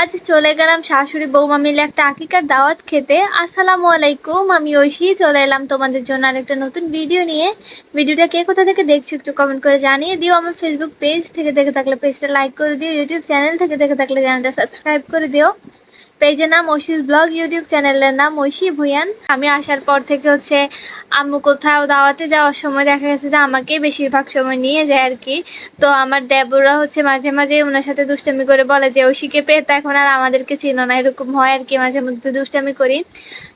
আজ চলে গেলাম শাশুড়ি বৌমা মিলে একটা আকিকার দাওয়াত খেতে। আসসালামু আলাইকুম, আমি ঐশী। চলে এলাম তোমাদের জন্য আরেকটা নতুন ভিডিও নিয়ে। ভিডিওটা কে কোথা থেকে দেখছ একটু কমেন্ট করে জানিয়ে দিও। আমার ফেসবুক পেজ থেকে দেখে থাকলে পেজটা লাইক করে দিও ইউটিউব চ্যানেল থেকে দেখে থাকলে চ্যানেলটা সাবস্ক্রাইব করে দিও। পেজের নাম ঐশীস ব্লগ, ইউটিউব চ্যানেলের নাম ঐশী ভুয়ান আমি আসার পর থেকে হচ্ছে আম্মু কোথাও দাওয়াতে যাওয়ার সময় দেখা গেছে যে আমাকেই বেশিরভাগ সময় নিয়ে যায় আর কি। তো আমার দেবরা হচ্ছে মাঝে মাঝে ওনার সাথে দুষ্টামি করে বলে যে, ঐশীকে পেয়ে তো এখন আর আমাদেরকে চিনো না। এরকম হয় আর কি, মাঝে মধ্যে দুষ্টামি করি।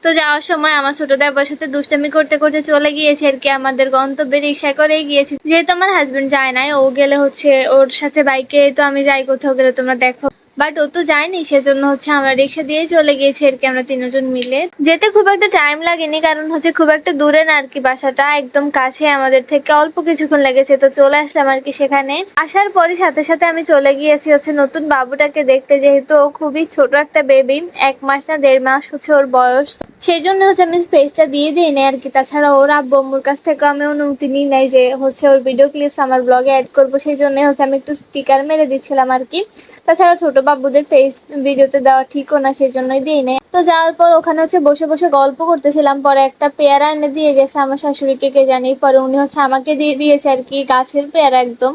তো যাওয়ার সময় আমার ছোট দেবর সাথে দুষ্টামি করতে করতে চলে গিয়েছে আর কি, আমাদের গন্তব্যে রিক্সা করেই গিয়েছি। যেহেতু আমার হাজব্যান্ড যায় নাই, ও গেলে হচ্ছে ওর সাথে বাইকে তো আমি যাই কোথাও গেলে, তোমরা দেখো। বাট ও তো যায়নি, সেজন্য হচ্ছে আমরা রিক্সা দিয়ে চলে গিয়েছি আর কি আমরা তিনজন মিলে। যেতে খুব একটা টাইম লাগেনি, কারণ হচ্ছে খুব একটা দূরে না আর কি বাসাটা, একদম কাছে আমাদের থেকে অল্প কিছুক্ষণ লেগেছে, তো চলে আসলাম আর কি সেখানে। আসার পরে সাথে সাথে আমি চলে গিয়েছি হচ্ছে নতুন বাবুটাকে দেখতে, যেহেতু ও খুবই ছোট একটা বেবি এক মাস না দেড় মাস হচ্ছে ওর বয়স। সেই জন্য হচ্ছে আমি স্পেসটা দিয়ে দিই নাই আর কি, তাছাড়া ওর আব্বু কাছ থেকে আমি অনুমতি নিই নাই যে হচ্ছে ওর ভিডিও ক্লিপস আমার ব্লগে অ্যাড করব সেই জন্য হচ্ছে আমি একটু স্টিকার মেরে দিচ্ছিলাম আর কি। তাছাড়া ছোট বাবুদের ফেস ভিডিওতে দেওয়া ঠিকও না সেই জন্যই দিই নাই তো যাওয়ার পর ওখানে হচ্ছে বসে বসে গল্প করতেছিলাম। পরে একটা পেয়ারা এনে দিয়ে গেছে আমার শাশুড়িকে, কে জানি পরে উনি হচ্ছে আমাকে দিয়ে দিয়েছে আর কি, গাছের পেয়ারা একদম।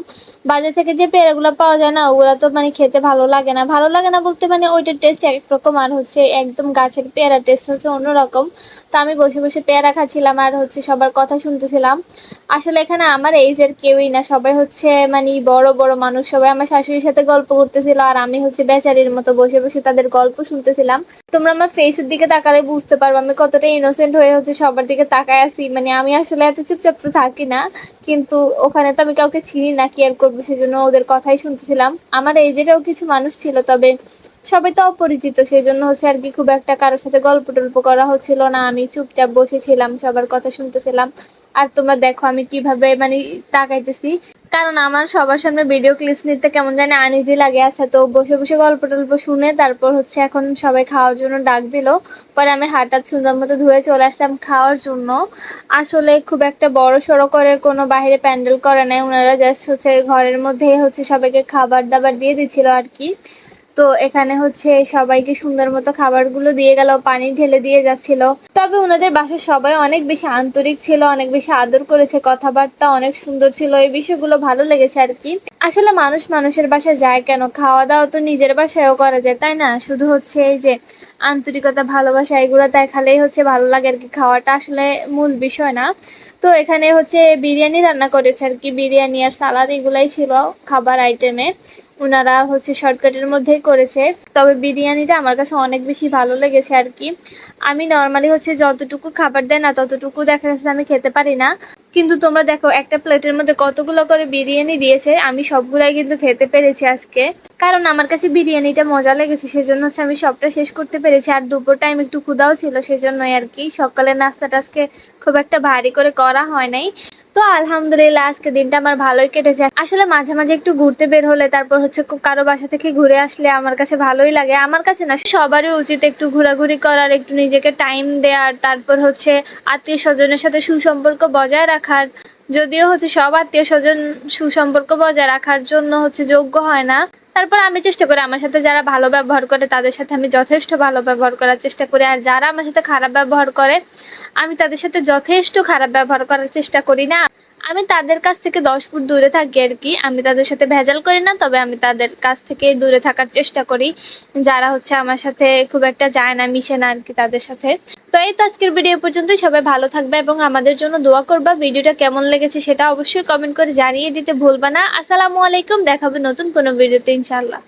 বাজার থেকে যে পেয়ারাগুলো পাওয়া যায় না, ওগুলো তো মানে খেতে ভালো লাগে না। ভালো লাগে না বলতে মানে ওইটার টেস্ট এক রকম আর হচ্ছে একদম গাছের পেয়ারা টেস্ট হচ্ছে অন্যরকম। তো আমি বসে বসে পেয়ারা খাচ্ছিলাম আর হচ্ছে সবার কথা শুনতেছিলাম। আসলে এখানে আমার এইজের কেউই না, সবাই হচ্ছে মানে বড় বড় মানুষ। সবাই আমার শাশুড়ির সাথে গল্প করতেছিল আর আমি হচ্ছে বেচারির মতো বসে বসে তাদের গল্প শুনতেছিলাম। তোমরা আমার ফেসের দিকে তাকালে বুঝতে পারব। আমি কতটা ইনোসেন্ট হয়ে হচ্ছে সবার দিকে তাকায় আছি। মানে আমি আসলে এত চুপচাপ তো থাকি না, কিন্তু ওখানে তো আমি কাউকে চিনি না কেয়ার করব সেজন্য ওদের কথাই শুনতেছিলাম। আমার এইজেরও কিছু মানুষ ছিল, তবে সবাই তো অপরিচিত সেই জন্য হচ্ছে আর কি খুব একটা কারোর সাথে গল্প টল্প করা হচ্ছিল না। আমি চুপচাপ বসেছিলাম, সবার কথা শুনতেছিলাম। আর তোমরা দেখো আমি কীভাবে মানে তাকাইতেছি। কারণ আমার সবার সামনে ভিডিও ক্লিপস নিতে কেমন জানি আনিজি লাগে। আচ্ছা তো বসে বসে গল্প টল্প শুনে তারপর হচ্ছে এখন সবাই খাওয়ার জন্য ডাক দিল। পরে আমি হাটার সুন্দর মতো ধুয়ে চলে আসলাম খাওয়ার জন্য। আসলে খুব একটা বড় সড়ো করে কোনো বাইরে প্যান্ডেল করে নাই। ওনারা জাস্ট হচ্ছে ঘরের মধ্যে হচ্ছে সবাইকে খাবার দাবার দিয়ে দিচ্ছিল আর কি। তো এখানে হচ্ছে সবাইকে সুন্দর মতো খাবারগুলো দিয়ে গেল, পানি ঢেলে দিয়ে যাচ্ছিল। তবে ওনাদের বাসার সবাই অনেক বেশি আন্তরিক ছিল, অনেক বেশি আদর করেছে, কথাবার্তা অনেক সুন্দর ছিল, এই বিষয়গুলো ভালো লেগেছে আর কি। আসলে মানুষ মানুষের বাসায় যায় কেন? খাওয়া দাওয়া তো নিজের বাসায়ও করা যায়, তাই না? শুধু হচ্ছে এই যে আন্তরিকতা, ভালোবাসা, এগুলো দেখালেই হচ্ছে ভালো লাগে আর কি। খাওয়াটা আসলে মূল বিষয় না। তো এখানে হচ্ছে বিরিয়ানি রান্না করেছে আর কি। বিরিয়ানি আর সালাদ এগুলাই ছিল খাবার আইটেমে ওনারা হচ্ছে শর্টকাটের মধ্যেই করেছে। তবে বিরিয়ানিটা আমার কাছে অনেক বেশি ভালো লেগেছে আর কি। আমি নর্মালি হচ্ছে যতটুকু খাবার দেয় না, ততটুকু দেখা গেছে আমি খেতে পারি না। কিন্তু তোমরা দেখো, একটা প্লেটের মধ্যে কতগুলো করে বিরিয়ানি দিয়েছে, আমি সবগুলাই কিন্তু খেতে পেরেছি আজকে। কারণ আমার কাছে বিরিয়ানিটা মজা লেগেছে, সেজন্য হচ্ছে আমি সবটা শেষ করতে পেরেছি। আর দুপুর টাইম একটু ক্ষুদাও ছিল, সেজন্যই আর কি। সকালের নাস্তাটা আজকে খুব একটা ভারী করে করা হয় নাই। তো আলহামদুলিল্লাহ, আজকে দিনটা আমার ভালোই কেটেছে। আসলে মাঝে মাঝে একটু ঘুরতে বের হলে, তারপর হচ্ছে কারও বাসা থেকে ঘুরে আসলে আমার কাছে ভালোই লাগে। আমার কাছে না, সবারই উচিত একটু ঘোরাঘুরি করার, একটু নিজেকে টাইম দেওয়ার, তারপর হচ্ছে আত্মীয় স্বজনের সাথে সুসম্পর্ক বজায় রাখার। যদিও হচ্ছে সব আত্মীয় স্বজন সুসম্পর্ক বজায় রাখার জন্য হচ্ছে যোগ্য হয় না। তারপর আমি চেষ্টা করি আমার সাথে যারা ভালো ব্যবহার করে, তাদের সাথে আমি যথেষ্ট ভালো ব্যবহার করার চেষ্টা করি। আর যারা আমার সাথে খারাপ ব্যবহার করে, আমি তাদের সাথে যথেষ্ট খারাপ ব্যবহার করার চেষ্টা করি না। আমি তাদের কাছ থেকে দশ ফুট দূরে থাকি আর কি। আমি তাদের সাথে ভেজাল করি না, তবে আমি তাদের কাছ থেকে দূরে থাকার চেষ্টা করি। যারা হচ্ছে আমার সাথে খুব একটা যায় না, মিশে না আর কি তাদের সাথে। তো এই তো আজকের ভিডিও পর্যন্ত সবাই ভালো থাকবে এবং আমাদের জন্য দোয়া করবা। ভিডিওটা কেমন লেগেছে সেটা অবশ্যই কমেন্ট করে জানিয়ে দিতে ভুলবা না। আসসালামু আলাইকুম। দেখাবে নতুন কোনো ভিডিওতে ইনশাল্লাহ